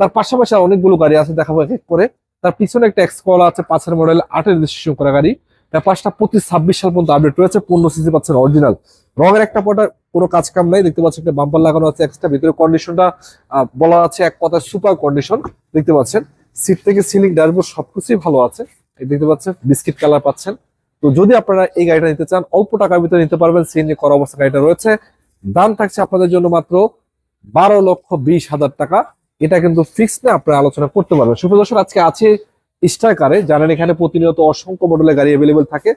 তার পাশাপাশি অনেকগুলো গাড়ি আছে, দেখাবো এক এক করে। তার পিছনে একটা এক্সকলা আছে, পাঁচের মডেল আটের রেজিস্ট্রেশন করা গাড়ি। তার পাঁচটা প্রতি ছাব্বিশ সাল পর্যন্ত আপডেট রয়েছে, পনেরো সিসি পাচ্ছেন অরিজিনাল রঙের একটা পটা কোনো কাজ কাম নাই, দেখতে পাচ্ছেন একটা বাম্পার লাগানো আছে এক্সট্রা ভিতরে কন্ডিশনটা বলা আছে এক কথা সুপার কন্ডিশন দেখতে পাচ্ছেন। সিট থেকে সিলিং ড্যাশবোর্ড সবকিছুই ভালো আছে দেখতে পাচ্ছেন বিস্কিট কালার পাচ্ছেন। তো যদি আপনারা এই গাড়িটা নিতে চান, অল্প টাকার ভিতরে নিতে পারবেন সিএনজি করা অবস্থা গাড়িটা রয়েছে। দাম থাকছে আপনাদের জন্য মাত্র বারো লক্ষ বিশ হাজার টাকা। এটা কিন্তু ফিক্স না, আপনারা আলোচনা করতে পারবেন। সুপ্রদর্শক আজকে আছে স্টার কারে জানেন এখানে প্রতিনিয়ত অসংখ্য মডেলের গাড়ি অ্যাভেলেবেল থাকে।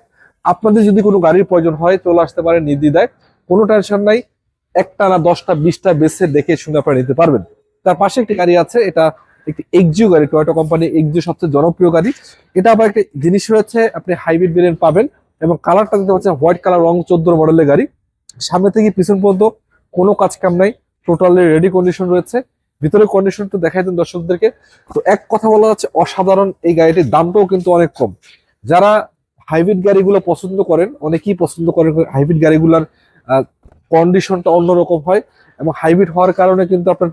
আপনাদের যদি কোনো গাড়ির প্রয়োজন হয়, চলে আসতে পারেন নির্দ্বিধায়। কোনো টেনশন নাই একটা না দশটা, বিশটা বেসে দেখে শুনে আপনারা নিতে পারবেন। তার পাশে একটি গাড়ি আছে, এটা একটি এক্সিও গাড়ি টয়োটা কোম্পানি এক্সিও সবচেয়ে জনপ্রিয় গাড়ি। এটা আবার একটা জিনিস রয়েছে, আপনি হাইব্রিড ভেরিয়েন্ট পাবেন এবং কালারটা দিতে পারছেন হোয়াইট কালার রং চোদ্দ মডেলের গাড়ি। সামনে থেকে পিছন পর্যন্ত কোনো কাজ কাম নাই টোটালি রেডি কন্ডিশন রয়েছে। ভিতরে কন্ডিশন তো দেখাই দেন দর্শকদেরকে। তো এক কথা বলা যাচ্ছে, অসাধারণ এই গাড়িটির দামটাও কিন্তু অনেক কম। যারা হাইব্রিড গাড়িগুলো পছন্দ করেন, অনেকেই পছন্দ করেন হাইব্রিড গাড়িগুলোর কন্ডিশনটা অন্যরকম হয় এবং হাইব্রিড হওয়ার কারণে কিন্তু আপনার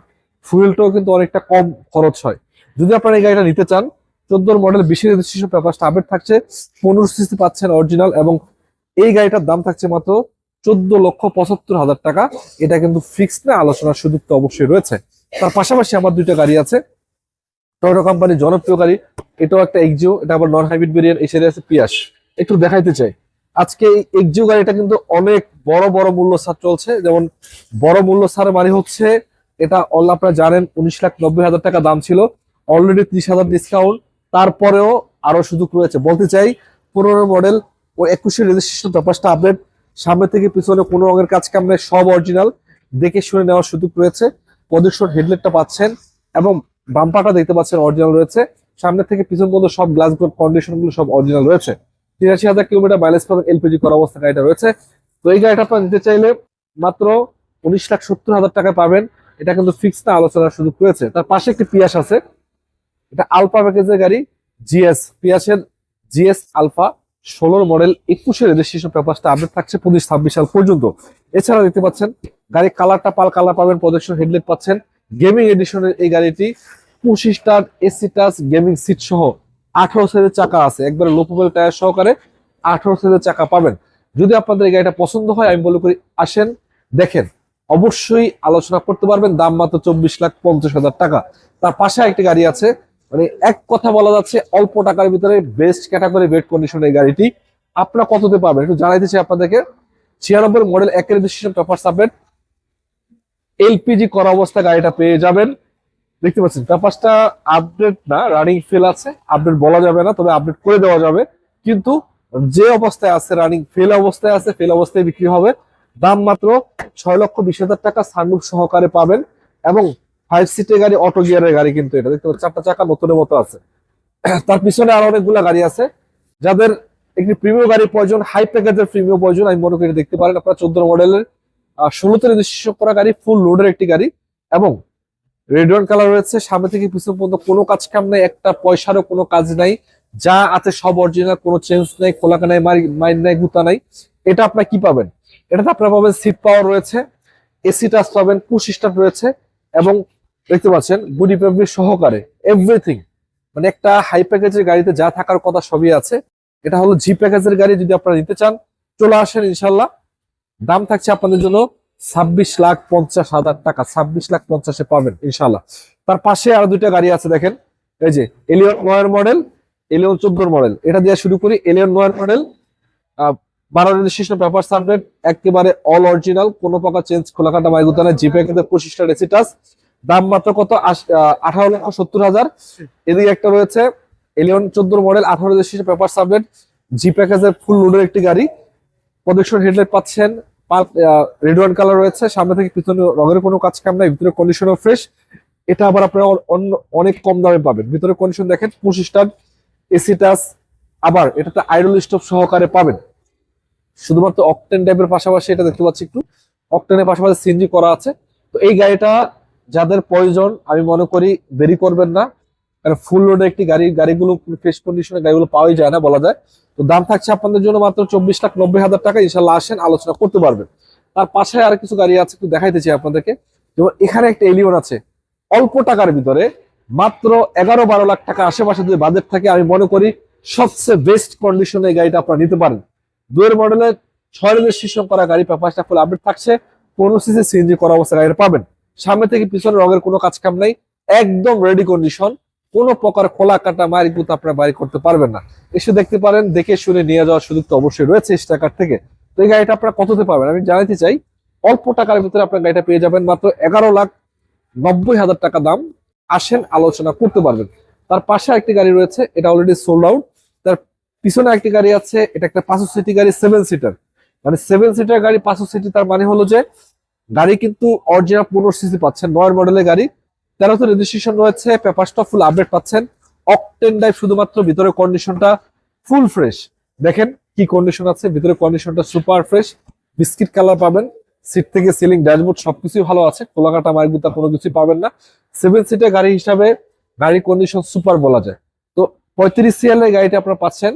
ফুয়েলটাও কিন্তু অনেকটা কম খরচ হয়। যদি আপনারা এই গাড়িটা নিতে চান, চোদ্দোর মডেল বিশেষ রেজিস্ট্রেশন পেপারটা আপডেট থাকছে, পনেরো সিসি পাচ্ছেন অরিজিনাল এবং এই গাড়িটার দাম থাকছে মাত্র চোদ্দ লক্ষ পঁচাত্তর হাজার টাকা। এটা কিন্তু ফিক্স না, আলোচনার সুযোগ তো অবশ্যই রয়েছে। তার পাশাপাশি আমার দুইটা গাড়ি আছে। টয়োটা কোম্পানির জনপ্রিয় গাড়ি। এটাও একটা এক্সিও এটা আবার নন হাইব্রিড ভেরিয়েন্ট এই সাইডে আছে পিয়াস একটু দেখাইতে চাই। আজকে এই এক্সিও গাড়িটা কিন্তু অনেক বড় বড় মূল্য ছাড় চলছে। যেমন বড় মূল্য ছাড় মানে হচ্ছে, এটা অল আপনারা জানেন, উনিশ লাখ নব্বই হাজার টাকা দাম ছিল। অলরেডি ত্রিশ হাজার ডিসকাউন্ট তারপরেও আরও সুযোগ রয়েছে। বলতে চাই পনেরো মডেল ও একুশের রেজিস্ট্রেশন পেপারটা আপডেট সামনে থেকে পিছনে কোনো রঙের কাজ কাম নেই, সব অরিজিনাল দেখে শুনে নেওয়ার সুযোগ রয়েছে। প্রদর্শন হেডলাইটটা পাচ্ছেন এবং বাম্পারটা দেখতে পাচ্ছেন অরিজিনাল রয়েছে। সামনে থেকে পিছন পর্যন্ত সব কন্ডিশনগুলো সব অরিজিনাল রয়েছে। তিরাশি হাজার কিলোমিটার মাইলেজ পাবেন এলপিজি করা অবস্থা গাড়িটা রয়েছে। তো এই গাড়িটা আপনার নিতে চাইলে মাত্র উনিশ লাখ সত্তর হাজার টাকা পাবেন। এটা কিন্তু ফিক্সড না, আলোচনার সুযোগ রয়েছে। তার পাশে একটি পিয়াস আছে। এটা আলফা প্যাকেজের গাড়ি জিএস পিয়াসের জিএস আলফা ষোলোর মডেল একুশের রেজিস্ট্রেশন পেপারটা আপডেট থাকছে পঁচিশ ছাব্বিশ সাল পর্যন্ত। এছাড়া দেখতে পাচ্ছেন গাড়ির কালারটা পাল কালার পাবেন, প্রদর্শন হেডলাইট পাচ্ছেন। গেমিং এডিশনের এই গাড়িটি পঁচিশটার এসি টাচ গেমিং সিট সহ আঠারো সাইজের চাকা আছে। একবারে লো প্রোফাইল টায়ার সহকারে আঠারো সাইজের চাকা পাবেন। যদি আপনাদের এই গাড়িটা পছন্দ হয়, আমি বলে করি আসেন, দেখেন। অবশ্যই আলোচনা করতে পারবেন, দাম মাত্র চব্বিশ লাখ পঞ্চাশ হাজার টাকা। তার পাশে একটি গাড়ি আছে মানে এক কথা বলা যাচ্ছে, অল্প টাকার ভিতরে বেস্ট ক্যাটাগরি বেড কন্ডিশন এই গাড়িটি। আপনারা কততে পাবেন একটু জানাইতে চাই আপনাদেরকে। ছিয়ানব্বই মডেল একের রেজিস্ট্রেশন পেপার সাবমিট এলপিজি করা অবস্থা গাড়িটা পেয়ে যাবেন। দেখতে পাচ্ছেন পেপারসটা আপডেট না রানিং ফেল আছে আপডেট বলা যাবে না, তবে আপডেট করে দেওয়া যাবে। কিন্তু যে অবস্থায় আছে রানিং ফেল অবস্থায় আছে ফেল অবস্থায় বিক্রি হবে, দাম মাত্র ছয় লক্ষ বিশ হাজার টাকা সানরুফ সহকারে পাবেন। এবং ফাইভ সিটের গাড়ি অটো গিয়ারের গাড়ি কিন্তু এটা। দেখতে পাচ্ছেন, চারটা চাকা নতুনের মতো আছে। তার পিছনে আরও অনেকগুলা গাড়ি আছে। যাদের একটি প্রিমিয়াম গাড়ির প্রয়োজন হাই প্যাকেজের প্রিমিয়াম প্রয়োজন, আমি মনে করি দেখতে পারেন আপনারা, চোদ্দ মডেলের ষোলোতে রেজিস্ট্রেশন করা গাড়ি ফুল লোডের একটি গাড়ি এবং রেড ওয়ান কালার রয়েছে। সামনে থেকে পিছন পর্যন্ত কোনো কাজ কাম নাই, একটা পয়সারও কোনো কাজ নাই। যা আছে সব অরিজিনাল কোনো চেঞ্জ নাই খোলাকা নাই মাইন্ড নাই, গুতা নাই। এটা আপনার কি পাবেন? এটাতে আপনারা পাবেন সিট পাওয়ার রয়েছে এসি টাচ পাবেন পুশ স্টার্ট রয়েছে এবং দেখতে পাচ্ছেন বডি ফেব্রিক সহকারে এভরিথিং মানে একটা হাই প্যাকেজের গাড়িতে যা থাকার কথা সবই আছে। এটা হলো জি প্যাকেজের গাড়ি যদি আপনারা নিতে চান, চলে আসেন ইনশাল্লাহ। দাম থাকছে আপনাদের জন্য ছাব্বিশ লাখ পঞ্চাশ হাজার টাকা। ছাব্বিশ লাখ পঞ্চাশে পাবেন ইনশাল্লাহ তার পাশে আরও দুইটা গাড়ি আছে, দেখেন। এই যে এলিয়ন নয়ের মডেল এলিয়ন চোদ্দোর মডেল এটা দিয়ে শুরু করি এলিয়ন নয়ের মডেল রেজিস্ট্রেশন পেপার একেবারে অল অরিজিনাল কোনো প্রকার চেঞ্জ রেসিটাস দাম মাত্র কত? আঠারো সত্তর হাজার। এদিকে একটা রয়েছে এলিয়ন চোদ্দোর মডেল আঠারো রেজিস্ট্রেশন পেপার জি প্যাকেজের ফুল একটি গাড়ি। প্রদর্শন হেডলাইট পাচ্ছেন রেড ওয়ান কালার রয়েছে, সামনে থেকে পিছনে রঙের কোনো কাজ কাম নাই, ভিতরে কন্ডিশনও ফ্রেশ এটা আবার আপনারা অন্য, অনেক কম দামে পাবেন। ভিতরে কন্ডিশন দেখেন পঁচিশ টান এসি টাচ আবার এটাতে আইডল স্টোভ সহকারে পাবেন। শুধুমাত্র অকটেন টাইপের পাশাপাশি এটা দেখতে পাচ্ছি একটু। অকটেনের পাশাপাশি সিএনজি করা আছে। তো এই গাড়িটা যাদের প্রয়োজন, আমি মনে করি দেরি করবেন না। কারণ ফুল রোডে একটি গাড়ি, গাড়িগুলো ফ্রেশ কন্ডিশনের গাড়িগুলো পাওয়াই যায় না, বলা যায়। তো দাম থাকছে আপনাদের জন্য মাত্র চব্বিশ লাখ নব্বই হাজার টাকা। ইনশাল্লাহ আসেন, আলোচনা করতে পারবেন। তার পাশে আর কিছু গাড়ি আছে, একটু দেখাইতে চাই আপনাদেরকে। যেমন এখানে একটা এলিয়ন আছে, অল্প টাকার ভিতরে, মাত্র এগারো বারো লাখ টাকা আশেপাশে যদি বাজেট থাকে, আমি মনে করি সবচেয়ে বেস্ট কন্ডিশনে এই গাড়িটা আপনারা নিতে পারেন। দুয়ের মডেলের ছয় রেজিস্ট্রেশন করা গাড়ি পেপারটা ফুল আপডেট থাকছে, পনেরো সিসি সিএনজি করা অবস্থা গাড়িটা পাবেন। সামনে থেকে পিছনে রঙের কোনো কাজ কাম নাই, একদম রেডি কন্ডিশন কোনো প্রকার খোলা কাটা মারি গুতো আপনার বাড়ি করতে পারবেন না। এসে দেখতে পারেন, দেখে শুনে নিয়ে যাওয়ার সুযোগ তো অবশ্যই রয়েছে স্টাকার থেকে। তো এই গাড়িটা আপনারা কততে পাবেন আমি জানাতে চাই, অল্প টাকার ভিতরে আপনার গাড়িটা পেয়ে যাবেন, মাত্র এগারো লাখ নব্বই হাজার টাকা দাম। আসেন, আলোচনা করতে পারবেন। তার পাশে একটি গাড়ি রয়েছে, এটা অলরেডি সোল্ড আউট তার পিছনে একটি গাড়ি আছে, এটা একটা পাঁচশো সিটি গাড়ি সেভেন সিটার মানে সেভেন সিটার গাড়ি, পাঁচশো সিটি, তার মানে হলো যে গাড়ি কিন্তু অরিজিনাল পনেরো সিসি পাচ্ছেন নয় মডেলের গাড়ি। তেরোতে রেজিস্ট্রেশন রয়েছে পেপারসটা ফুল আপডেট পাচ্ছেন। অকটেন ড্রাইভ শুধুমাত্র ভিতরে কন্ডিশনটা ফুল ফ্রেশ দেখেন কি কন্ডিশন আছে ভিতরে কন্ডিশনটা সুপার ফ্রেশ বিস্কিট কালার পাবেন সিট থেকে সিলিং ড্যাশবোর্ড সবকিছুই ভালো আছে। কোলাকাটা মার্গুতা কোনো কিছুই পাবেন না। সেভেন সিটের গাড়ি হিসাবে গাড়ির কন্ডিশন সুপার বলা যায়। তো পঁয়ত্রিশ সিএল এর গাড়িটা আপনারা পাচ্ছেন,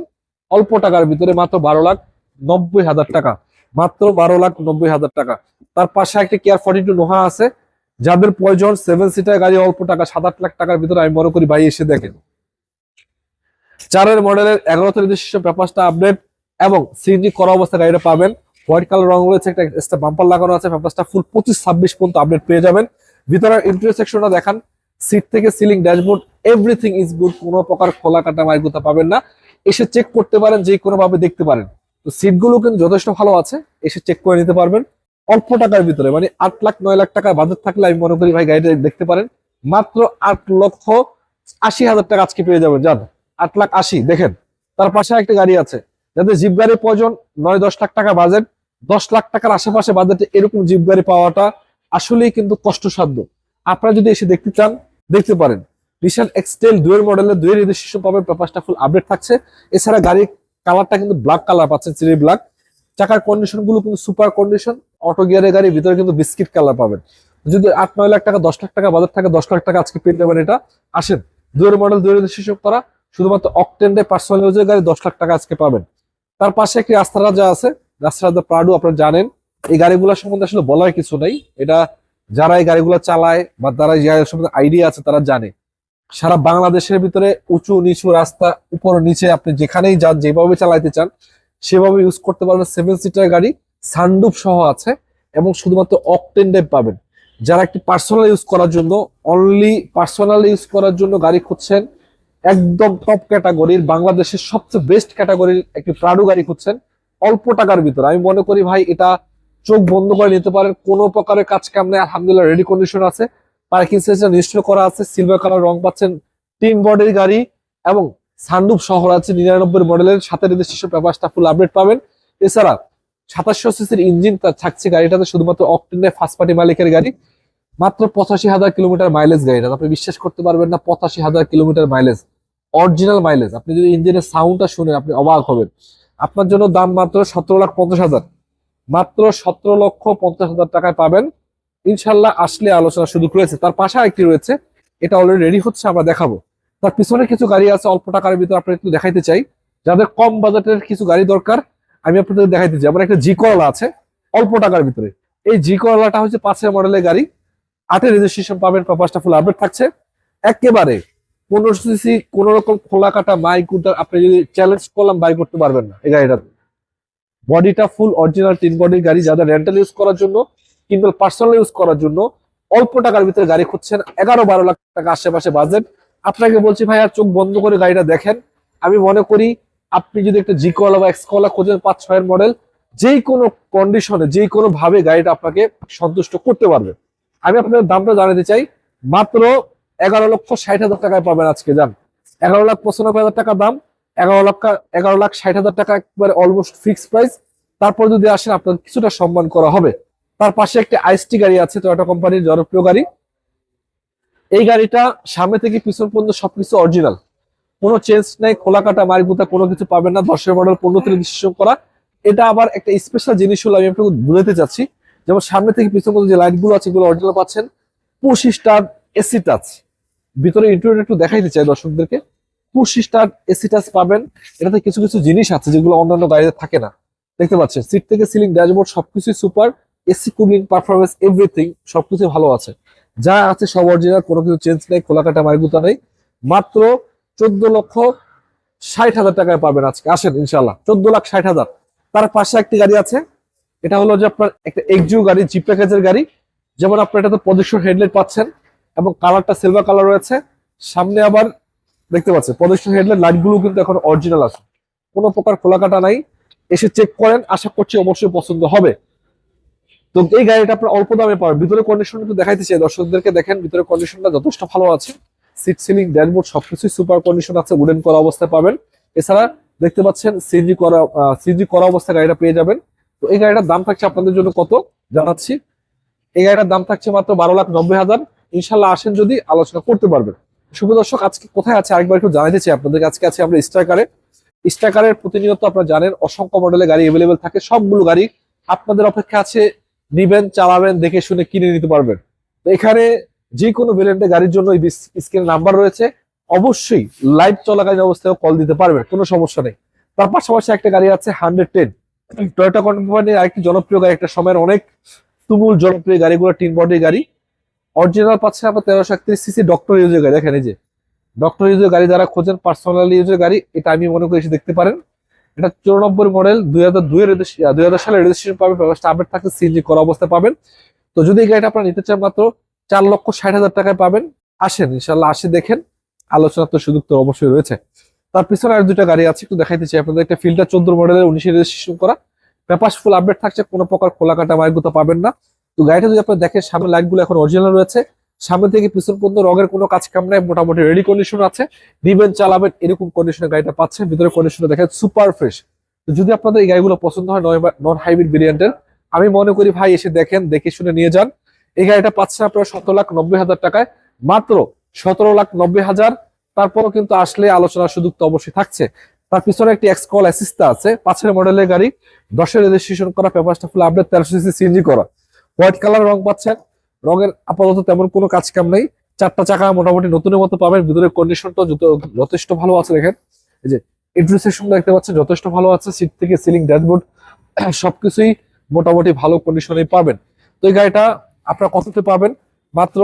অল্প টাকার ভিতরে মাত্র বারো লাখ নব্বই হাজার টাকা। মাত্র বারো লাখ নব্বই হাজার টাকা। তার পাশে একটা কেয়ার ফর্টি টু নোহা আছে। যাদের প্রয়োজন সেভেন সিটার গাড়ি অল্প টাকা, সাত আট লাখ টাকার ভিতরে আমি মনে করি ভাই এসে দেখেন। চারের মডেলের এগারোতে রেজিস্ট্রেশন পেপারসটা আপডেট এবং সিএনজি করা অবস্থা গাড়িটা পাবেন। হোয়াইট কালার রং রয়েছে, একটা বাম্পার লাগানো আছে পেপারসটা ফুল পঁচিশ, ছাব্বিশ পর্যন্ত আপডেট পেয়ে যাবেন। ভিতরের ইন্টারিয়র সেকশনটা দেখান সিট থেকে ceiling dashboard everything is good কোনো প্রকার খোলা কাটা মাইগুতা পাবেন না। এসে চেক করতে পারেন যে কোনো ভাবে দেখতে পারেন। তো সিটগুলো কিন্তু যথেষ্ট ভালো আছে, এসে চেক করে নিতে পারবেন। অল্প টাকার ভিতরে মানে আট লাখ, নয় লাখ টাকার বাজেট থাকলে আমি মনে করি ভাই গাড়িটা দেখতে পারেন। মাত্র আট লক্ষ আশি হাজার টাকা আজকে পেয়ে যাবেন, জান? আট লাখ আশি, দেখেন। তার পাশে একটা গাড়ি আছে, যাদের জিপ গাড়ির প্রয়োজন নয়, দশ লাখ টাকা বাজেট দশ লাখ টাকার আশেপাশে বাজেটে এরকম জিপ গাড়ি পাওয়াটা আসলেই কিন্তু কষ্টসাধ্য। আপনারা যদি এসে দেখতে চান, দেখতে পারেন। নিশান এক্সটেল দুয়ের মডেলের দুয়ের রেজিস্ট্রেশন পাবেন পেপারসটা ফুল আপডেট থাকছে। এছাড়া গাড়ির কালারটা কিন্তু ব্ল্যাক কালার পাচ্ছেন চিরি ব্ল্যাক চাকার কন্ডিশনগুলো কিন্তু সুপার কন্ডিশন অটো গিয়ারের গাড়ির ভিতরে কিন্তু বিস্কিট কালার পাবেন। যদি আট, নয় লাখ টাকা, দশ লাখ টাকা বাজার থাকে, দশ লাখ টাকা আজকে পেয়ে যাবেন এটা। আসেন, দুয়ের মডেল, দুয়ের রেজিস্ট্রেশন করা শুধুমাত্র অকটেন্ডে পার্সোনাল ইউজের গাড়ি দশ লাখ টাকা আজকে পাবেন। তার পাশে একটি রাস্তা রাজা আছে, রাস্তা রাজা প্রাডু, আপনারা জানেন। এই গাড়িগুলোর সম্বন্ধে আসলে বলার কিছু নেই। এটা যারা এই গাড়িগুলো চালায় বা তারা যে গাড়ির সম্বন্ধে আইডিয়া আছে, তারা জানে। সারা বাংলাদেশের ভিতরে উঁচু, নিচু রাস্তা, উপর নিচে আপনি যেখানেই যান, যেভাবে চালাইতে চান, সেভাবে ইউজ করতে পারবেন সেভেন সিটার গাড়ি। সানডুপ সহ আছে এবং শুধুমাত্র অকটেন ড্রাইভ পাবেন। যারা একটি পার্সোনাল ইউজ করার জন্য অনলি পার্সোনাল ইউজ করার জন্য গাড়ি খুঁজছেন, একদম টপ ক্যাটাগরির বাংলাদেশের সবচেয়ে বেস্ট ক্যাটাগরির একটি প্রাডু গাড়ি খুঁজছেন, অল্প টাকার ভিতরে। আমি মনে করি ভাই, এটা চোখ বন্ধ করে নিতে পারেন। কোনো প্রকারের কাজ কাম নেই, আলহামদুলিল্লাহ রেডি কন্ডিশন আছে। পার্কিং সেন্সার নিশ্চয় করা আছে সিলভার কালার রং পাচ্ছেন তিন বডির গাড়ি এবং সানরুফ শহর আছে নিরানব্বই মডেলের সাথে রেজিস্ট্রেশন পেপারসটা ফুল আপডেট পাবেন। এছাড়া সাতাশশো সিসির ইঞ্জিন থাকছে গাড়িটাতে, শুধুমাত্র অকটেনের ফার্স্ট পার্টি মালিকের গাড়ি। মাত্র পঁচাশি হাজার কিলোমিটার মাইলেজ গাড়িটা। আপনি বিশ্বাস করতে পারবেন না, পঁচাশি হাজার কিলোমিটার মাইলেজ অরিজিনাল মাইলেজ আপনি যদি ইঞ্জিনের সাউন্ডটা শুনেন, আপনি অবাক হবেন। আপনার জন্য দাম মাত্র সতেরো লাখ পঞ্চাশ হাজার। মাত্র সতেরো লক্ষ পঞ্চাশ হাজার টাকায় পাবেন। ইনশাল্লাহ আসলে আলোচনা সুযোগ রয়েছে তার পাশে একটি রয়েছে। এটা অলরেডি রেডি হচ্ছে, আমরা দেখাবো। তার পিছনে কিছু গাড়ি আছে, অল্প টাকার ভিতরে আপনার একটু দেখাইতে চাই। যাদের কম বাজেটের কিছু গাড়ি দরকার আমি আপনাদের দেখাইতে চাই, আমার একটা জি করলা আছে, অল্প টাকার ভিতরে। এই জি করলাটা হচ্ছে পাঁচের মডেলের গাড়ি, আটের রেজিস্ট্রেশন পাবেন পেপারসটা ফুল আপডেট থাকছে। একেবারে পনেরো সিসি কোন রকম খোলা কাটা মাইক আপনি যদি চ্যালেঞ্জ করলাম বাই করতে পারবেন না এই গাড়িটাতে বডিটা ফুল অরিজিনাল তিন বডির গাড়ি যাদের রেন্টাল ইউজ করার জন্য কিংবা পার্সোনাল ইউজ করার জন্য অল্প টাকার ভিতরে গাড়ি খুঁজছেন, এগারো বারো লাখ টাকা আশেপাশে বাজেট আপনাকে বলছি ভাই আর চোখ বন্ধ করে গাড়িটা দেখেন। আমি মনে করি আপনি যদি একটা জি কলা বা এক্স কলা খোঁজেন, পাঁচ, ছয়ের মডেল যেই কোনো কন্ডিশনে যেই কোনো ভাবে গাড়িটা আপনাকে সন্তুষ্ট করতে পারবে। আমি আপনাদের দামটা জানাতে চাই, মাত্র এগারো লক্ষ ষাট হাজার টাকায় পাবেন আজকে যান এগারো লাখ পঁচানব্বই হাজার টাকা দাম, এগারো লাখ এগারো লাখ ষাট হাজার টাকা একবারে অলমোস্ট ফিক্সড প্রাইস তারপর যদি আসেন আপনার কিছুটা সম্মান করা হবে। তার পাশে একটি আইসটি গাড়ি আছে টয়োটা কোম্পানির জনপ্রিয় গাড়ি। এই গাড়িটা সামনে থেকে পিছন পর্যন্ত সবকিছু অরিজিনাল কোনো চেঞ্জ নাই, খোলা কাটা মারিগুতা কোনো কিছু পাবেন না, দশের মডেল থেকে রেজিস্ট্রেশন করা। এটা আবার একটা স্পেশাল জিনিস হলো, আমি আপনাকে বুঝাতে চাচ্ছি, যেমন সামনে থেকে পিছন পর্যন্ত যে লাইটগুলো আছে, এগুলো অরিজিনাল পাচ্ছেন, পুশি স্টার এসি টাচ ভিতরে ইন্টারনেট একটু দেখাইতে চাই দর্শকদেরকে। পুশি স্টার এসি টাচ পাবেন, এটাতে কিছু কিছু জিনিস আছে যেগুলো অন্যান্য গাড়িতে থাকে না। দেখতে পাচ্ছেন সিট থেকে সিলিং ড্যাশবোর্ড সবকিছু super AC cooling performance everything সবকিছু ভালো আছে। যা আছে সব অরিজিনাল কোনো কিছু চেঞ্জ নেই খোলাকাটা মাইগুতা নেই। মাত্র চোদ্দ লক্ষ ষাট হাজার টাকায় পাবেন আজকে। আসেন ইনশাল্লাহ চোদ্দ লাখ ষাট হাজার। তার পাশে একটি গাড়ি আছে। এটা হলো যে আপনার একটা এক্সিউ গাড়ি জি প্যাকেজের গাড়ি। যেমন আপনার এটাতে প্রজেকশন হেডলাইট পাচ্ছেন এবং কালারটা সিলভার কালার রয়েছে। সামনে আবার দেখতে পাচ্ছেন প্রজেকশন হেডলাইট লাইটগুলো কিন্তু এখন অরিজিনাল আছে। কোনো প্রকার খোলাকাটা নাই। এসে চেক করেন, আশা করছি অবশ্যই পছন্দ হবে। তো এই গাড়িটা আপনার অল্প দামে পাবেন। ভিতরে কন্ডিশন কিন্তু দেখাইতে চাই। দর্শকদেরকে দেখেন ভিতরে কন্ডিশনটা যথেষ্ট ভালো আছে। সিট সিলিং ড্যাশবোর্ড সবকিছুই সুপার কন্ডিশন আছে, উডেন করা অবস্থায় পাবেন। এছাড়া দেখতে পাচ্ছেন সিজি করা সিজি করা অবস্থায় গাড়িটা পেয়ে যাবেন। তো এই গাড়িটার দাম থাকছে আপনাদের জন্য কত জানাচ্ছি। এই গাড়িটার দাম থাকছে মাত্র বারো লাখ নব্বই হাজার। ইনশাল্লাহ আসেন যদি আলোচনা করতে পারবেন। শুভ দর্শক, আজকে কোথায় আছে আরেকবার একটু জানাতে চাই আপনাদেরকে আজকে আছে আমরা স্ট্রাইকারে স্ট্রাইকারের প্রতিনিয়ত আপনারা জানেন, অসংখ্য মডেলের গাড়ি অ্যাভেলেবেল থাকে। সবগুলো গাড়ি আপনাদের অপেক্ষা আছে। নিবেন, চালাবেন, দেখে শুনে কিনে নিতে পারবেন। তো এখানে যে কোনো ভেরিয়েন্টের গাড়ির জন্য এই স্ক্রিনে নাম্বার রয়েছে। অবশ্যই লাইভ চলাকালীন অবস্থায় কল দিতে পারবেন, কোনো সমস্যা নেই। তার পাশাপাশি একটা গাড়ি আছে হান্ড্রেড টেন টয়োটা কোম্পানির আরেকটি জনপ্রিয় গাড়ি, একটা সময়ের অনেক তুমুল জনপ্রিয় গাড়িগুলো টিন বডির গাড়ি। অরিজিনাল পাচ্ছেন আপনার তেরোশো একত্রিশ সিসি ডক্টর ইউজের গাড়ি, দেখেন এই যে। ডক্টর ইউজের গাড়ি যারা খোঁজেন পার্সোনাল ইউজের গাড়ি, এটা আমি মনে করি এসে দেখতে পারেন। এটা চৌরানব্বই মডেল দুই হাজার দুই দুই হাজার সালে রেজিস্ট্রেশন পাবেন ব্যবস্থা আপডেট থাকতে সিএনজি করা অবস্থায় পাবেন। তো যদি এই গাড়িটা আপনারা নিতে চান মাত্র চার লক্ষ ষাট হাজার টাকায় পাবেন। আসেন ইনশাল্লাহ আসে, দেখেন। আলোচনার তো সুযোগ তো অবশ্যই রয়েছে। তার পিছনে আর দুটা গাড়ি আছে, একটু দেখাইতে চাই আপনাদের। একটা ফিল্টার চোদ্দ মডেলের উনিশে রেজিস্ট্রেশন করা। পেপাস ফুল আপডেট থাকছে, কোনো প্রকার খোলা কাটা মাইগুতো পাবেন না। তো গাড়িটা যদি আপনার দেখেন, সামনে লাইটগুলো এখন অরিজিনাল রয়েছে। সামনে থেকে পিছন পর্যন্ত রঙের কোনো কাজ কাম নাই, মোটামুটি রেডি কন্ডিশন আছে। দিবেন চালাবেন, এরকম কন্ডিশনে গাড়িটা পাচ্ছেন। ভিতরে কন্ডিশনে দেখেন সুপার ফ্রেশ তো যদি আপনাদের এই গাড়িগুলো পছন্দ হয় নন হাইব্রিড ভেরিয়েন্টের আমি মনে করি ভাই, এসে দেখেন, দেখে শুনে নিয়ে যান। এই গাড়িটা পাচ্ছেন আপনারা সতেরো লাখ নব্বই হাজার টাকায়। মাত্র সতেরো লাখ নব্বই হাজার। তারপরও কিন্তু আসলে আলোচনার সুযোগ তো অবশ্যই থাকছে। তার পিছনে একটি এক্সকল অ্যাসিস্টা আছে, পাঁচের মডেলের গাড়ি। দশের রেজিস্ট্রেশন করা পেপারটা ফুল আপডেট তেরোশো সিসি সিএনজি করা। হোয়াইট কালার রং পাচ্ছেন রঙের আপাতত তেমন কোনো কাজ কাম নেই। চারটা চাকা মোটামুটি নতুনের মতো পাবেন। ভিতরের কন্ডিশনটা যথেষ্ট ভালো আছে দেখেন। এই যে ইন্টারসেকশন দেখতে পাচ্ছেন, যথেষ্ট ভালো আছে। সিট থেকে সিলিং ড্যাশবোর্ড সবকিছুই মোটামুটি ভালো কন্ডিশনে পাবেন। তো এই গাড়িটা আপনারা কততে পাবেন? মাত্র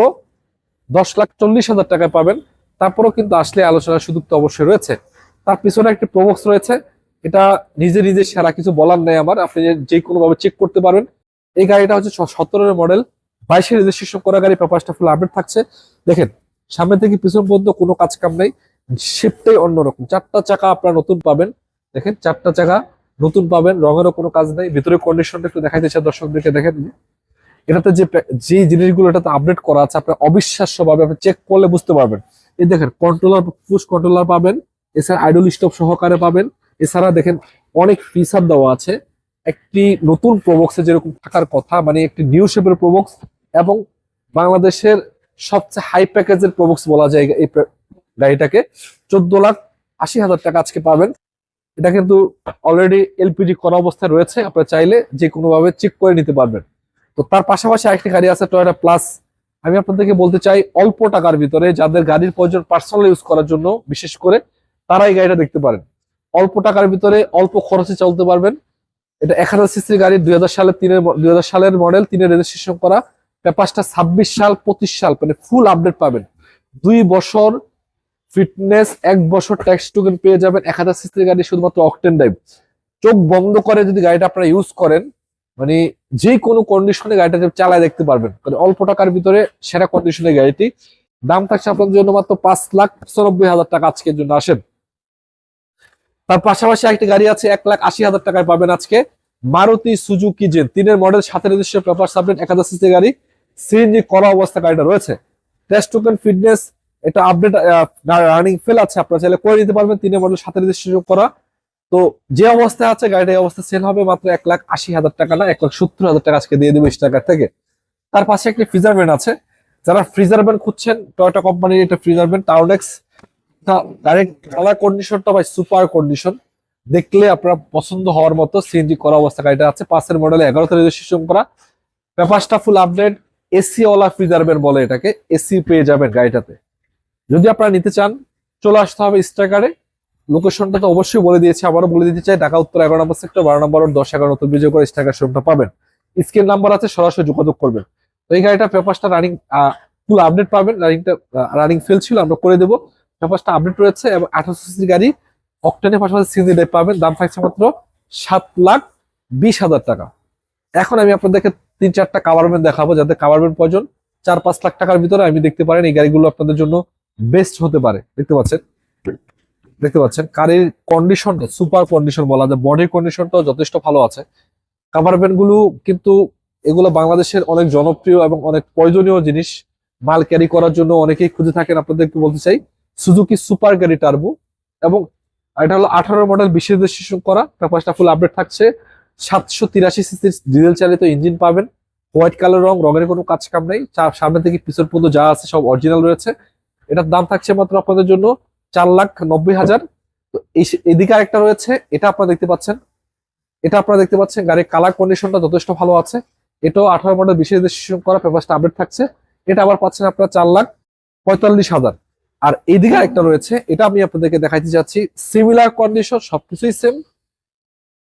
দশ লাখ চল্লিশ হাজার টাকায় পাবেন। তারপরেও কিন্তু আসলে আলোচনার সুযোগ তো অবশ্যই রয়েছে। তার পিছনে একটি প্রবক্স রয়েছে। এটা নিজে নিজে সেরা কিছু বলার নেই আমার। আপনি যে কোনো ভাবে চেক করতে পারবেন। এই গাড়িটা হচ্ছে সতেরোর মডেল বাইশে রেজিস্ট্রেশন করা গাড়ি পেপারসটা ফুল আপডেট থাকছে। দেখেন, সামনে থেকে পিছন পর্যন্ত কোনো কাজ কাম নেই। শিফটটাই অন্যরকম। চারটা চাকা আপনারা নতুন পাবেন। দেখেন, চারটা চাকা নতুন পাবেন। রঙেরও কোনো কাজ নেই। ভিতরে কন্ডিশনটা একটু দেখাইতে চাই দর্শকদেরকে। দেখেন এটাতে যে যে জিনিসগুলো এটাতে আপডেট করা আছে, আপনার অবিশ্বাস্য ভাবে আপনি চেক করলে বুঝতে পারবেন। এই দেখেন কন্ট্রোলার পুশ কন্ট্রোলার পাবেন, এছাড়া আইডল স্টপ সহকারে পাবেন। এছাড়া দেখেন, অনেক ফিচার দেওয়া আছে। একটি নতুন প্রবক্সে যেরকম থাকার কথা মানে একটি নিউ শেপের প্রবক্স এবং বাংলাদেশের সবচেয়ে হাই প্যাকেজের প্রবক্স বলা যায় এই গাড়িটাকে। চোদ্দ লাখ আশি হাজার টাকা আজকে পাবেন। এটা কিন্তু অলরেডি এলপিজি করা অবস্থায় রয়েছে। আপনারা চাইলে যে কোনো ভাবে চেক করে নিতে পারবেন। তো তার পাশাপাশি আরেকটি গাড়ি আছে টয়োটা প্লাস আমি আপনাদেরকে বলতে চাই, অল্প টাকার ভিতরে যাদের গাড়ির প্রয়োজন পার্সোনাল ইউজ করার জন্য, বিশেষ করে তারা এই গাড়িটা দেখতে পারেন। অল্প টাকার ভিতরে অল্প খরচে চলতে পারবেন। এটা এক হাজার সিসির গাড়ি, দুই হাজার সালের তিনের দুই হাজার সালের মডেল তিনের রেজিস্ট্রেশন করা। পেপারসটা ছাব্বিশ সাল, পঁচিশ সাল মানে ফুল আপডেট পাবেন। দুই বছর ফিটনেস এক বছর ট্যাক্স টোকেন পেয়ে যাবেন। এক হাজার সিসির গাড়ি শুধুমাত্র অকটেন ড্রাইভ চোখ বন্ধ করে যদি গাড়িটা আপনারা ইউজ করেন মানে যে কোনো কন্ডিশনে গাড়িটা চালায় দেখতে পারবেন। মানে অল্প টাকার ভিতরে সেরা কন্ডিশনের গাড়িটি। দাম থাকছে আপনাদের জন্য মাত্র পাঁচ লাখ পঁচানব্বই হাজার টাকা আজকের জন্য আসেন। তার পাশাপাশি একটি গাড়ি আছে, এক লাখ আশি হাজার টাকায় পাবেন আজকে। মারুতি সুজুকি জেন, তিনের মডেল সাথে রেজিস্টার পেপার এক হাজার সিসি গাড়ি। সিএনজি করা অবস্থা গাড়িটা রয়েছে। টেস্ট টোকেন ফিটনেস এটা আপডেট রানিং ফেল আছে, আপনারা চাইলে করে নিতে পারবেন। তিনের মডেল সাথে রেজিস্ট্রেশন করা। তো যে অবস্থায় আছে গাড়িটা অবস্থা সেল হবে মাত্র এক লাখ আশি হাজার টাকা না, এক লাখ সত্তর হাজার টাকা আজকে দিয়ে দেবে টাকার থেকে। তার পাশে একটি ফ্রিজার ব্যান্ড আছে। যারা ফ্রিজার ব্যান্ড খুঁজছেন টয়োটা কোম্পানির এটা freezer band TownAce direct colour কন্ডিশনটা ভাই সুপার কন্ডিশন দেখলে আপনার পছন্দ হওয়ার মতো সিএনজি করা অবস্থা গাড়িটা আছে। পাঁচের মডেলে এগারোতে রেজিস্ট্রেশন করা। পেপারসটা ফুল আপডেট এসি ওলা ফ্রিজার ব্যান্ড বলে এটাকে। এসি পেয়ে যাবেন গাড়িটাতে। যদি আপনারা নিতে চান, চলে আসতে হবে স্ট্রাইকারে লোকেশনটা তো অবশ্যই বলে দিয়েছি, আবারও বলে দিতে চাই, ঢাকা, উত্তর এগারো নম্বর সেক্টর বারো নম্বর দশ, এগারো নতুন বিজয় করে স্ট্রাইকার শোরুমটা পাবেন। স্ক্রিন নাম্বার আছে, সরাসরি যোগাযোগ করবেন। তো এই গাড়িটা পেপারসটা রানিং ফুল আপডেট পাবেন। রানিংটা রানিং ফেল ছিল, আমরা করে দেবো। পেপারসটা আপডেট রয়েছে এবং আঠারোশো সিসি গাড়ি অক্টেনের পাশাপাশি সিজি ড্রাইভ পাবেন। দাম থাকছে মাত্র সাত লাখ বিশ হাজার টাকা। এখন আমি আপনাদেরকে তিন চারটা কাভারমেন্ট দেখাবো, যাতে কাভারমেন্ট প্রয়োজন। চার পাঁচ লাখ টাকার ভিতরে আমি দেখতে পারেন এই গাড়িগুলো আপনাদের জন্য বেস্ট হতে পারে। দেখতে পাচ্ছেন? দেখতে পাচ্ছেন গাড়ির কন্ডিশনটা সুপার কন্ডিশন বলা যায় বডির কন্ডিশনটাও যথেষ্ট ভালো আছে। কাভারমেন্টগুলো কিন্তু এগুলো বাংলাদেশের অনেক জনপ্রিয় এবং অনেক প্রয়োজনীয় জিনিস। মাল ক্যারি করার জন্য অনেকেই খুঁজে থাকেন, আপনাদেরকে বলতে চাই সুজুকি সুপার গাড়ি টার্বো এবং এটা হলো আঠারো মডেল বিশেষ রেজিস্ট্রেশন করা পেপারসটা ফুল আপডেট থাকছে। সাতশো তিরাশি সিসির ডিজেল চালিত ইঞ্জিন পাবেন। হোয়াইট কালার রং, রঙের কোনো কাজ কাম নেই। সামনে থেকে পিছন পর্যন্ত যা আছে সব অরিজিনাল রয়েছে। এটার দাম থাকছে মাত্র আপনাদের জন্য চার লাখ নব্বই হাজার। তো এদিকে আরেকটা রয়েছে, এটা আপনারা দেখতে পাচ্ছেন। এটা আপনারা দেখতে পাচ্ছেন, গাড়ির কালার কন্ডিশনটা যথেষ্ট ভালো আছে। এটাও আঠারো মডেল বিশেষ রেজিস্ট্রেশন করা পেপারসটা আপডেট থাকছে। এটা আবার পাচ্ছেন আপনারা চার লাখ পঁয়তাল্লিশ হাজার। আর এদিকে আরেকটা রয়েছে, এটা আমি আপনাদেরকে দেখাইতে যাচ্ছি। সিমিলার কন্ডিশন সবকিছুই সেম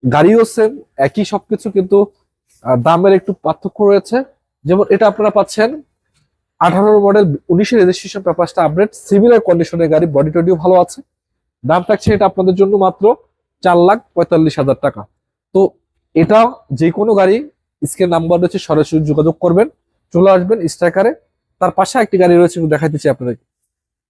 গাড়িও সেম একই সবকিছু, কিন্তু দামের একটু পার্থক্য রয়েছে। যেমন এটা আপনারা পাচ্ছেন আঠারো মডেল উনিশের রেজিস্ট্রেশন পেপারসটা আপডেট সিমিলার কন্ডিশনের গাড়ি বডি টডিও ভালো আছে। দাম থাকছে এটা আপনাদের জন্য মাত্র চার লাখ পঁয়তাল্লিশ হাজার টাকা। তো এটা যে কোনো গাড়ি, স্ক্রিন নাম্বার রয়েছে, সরাসরি যোগাযোগ করবেন, চলে আসবেন স্ট্রাইকারে তার পাশে একটি গাড়ি রয়েছে দেখাইতেছি আপনাদের